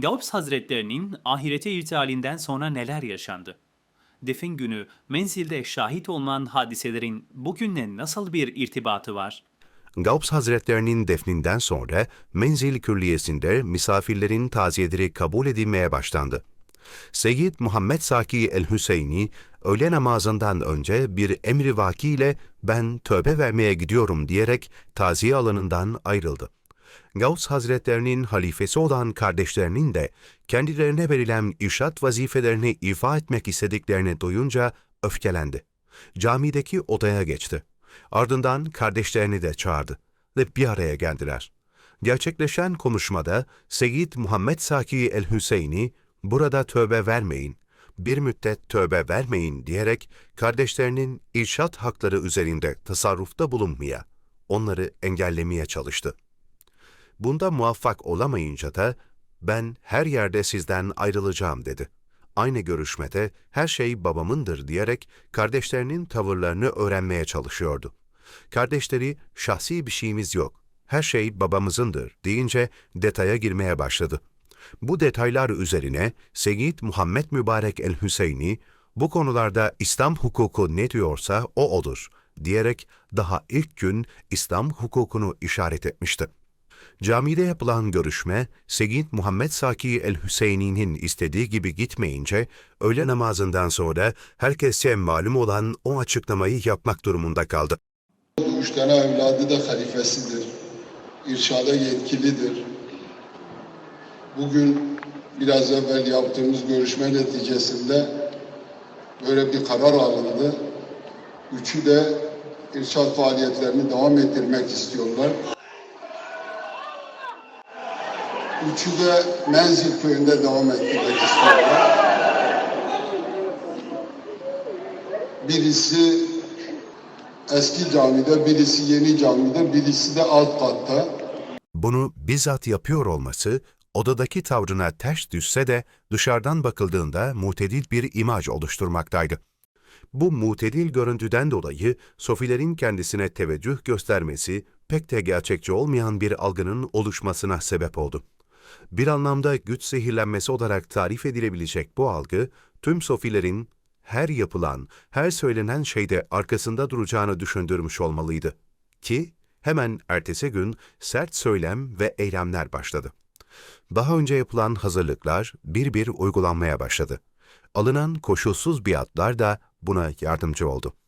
Gaups Hazretlerinin ahirete irtihalinden sonra neler yaşandı? Defin günü menzilde şahit olunan hadiselerin bugünle nasıl bir irtibatı var? Gaups Hazretlerinin defninden sonra Menzil Külliyesi'nde misafirlerin taziyeleri kabul edilmeye başlandı. Seyyid Muhammed Saki el-Hüseyni, öğle namazından önce bir emri vaki ile ben tövbe vermeye gidiyorum diyerek taziye alanından ayrıldı. Gauss Hazretlerinin halifesi olan kardeşlerinin de kendilerine verilen irşat vazifelerini ifa etmek istediklerini duyunca öfkelendi. Camideki odaya geçti. Ardından kardeşlerini de çağırdı ve bir araya geldiler. Gerçekleşen konuşmada Seyyid Muhammed Saki el-Hüseyni, burada tövbe vermeyin, bir müddet tövbe vermeyin diyerek kardeşlerinin irşat hakları üzerinde tasarrufta bulunmaya, onları engellemeye çalıştı. Bunda muvaffak olamayınca da ben her yerde sizden ayrılacağım dedi. Aynı görüşmede her şey babamındır diyerek kardeşlerinin tavırlarını öğrenmeye çalışıyordu. Kardeşleri şahsi bir şeyimiz yok, her şey babamızındır deyince detaya girmeye başladı. Bu detaylar üzerine Seyyid Muhammed Mübarek el-Hüseyni, bu konularda İslam hukuku ne diyorsa o olur diyerek daha ilk gün İslam hukukunu işaret etmişti. Camide yapılan görüşme, Seyyid Muhammed Saki el-Hüseyni'nin istediği gibi gitmeyince, öğle namazından sonra herkese malum olan o açıklamayı yapmak durumunda kaldı. Üç tane evladı da halifesidir. İrşada yetkilidir. Bugün biraz evvel yaptığımız görüşme neticesinde böyle bir karar alındı. Üçü de irşad faaliyetlerini devam ettirmek istiyorlar. Üçü de Menzil köyünde devam istiyorlar. Birisi eski camide, birisi yeni camide, birisi de alt katta. Bunu bizzat yapıyor olması, odadaki tavrına ters düşse de dışarıdan bakıldığında mutedil bir imaj oluşturmaktaydı. Bu mutedil görüntüden dolayı Sofilerin kendisine teveccüh göstermesi pek de gerçekçi olmayan bir algının oluşmasına sebep oldu. Bir anlamda güç zehirlenmesi olarak tarif edilebilecek bu algı, tüm Sofilerin her yapılan, her söylenen şeyde arkasında duracağını düşündürmüş olmalıydı. Ki hemen ertesi gün sert söylem ve eylemler başladı. Daha önce yapılan hazırlıklar bir bir uygulanmaya başladı. Alınan koşulsuz biatlar da buna yardımcı oldu.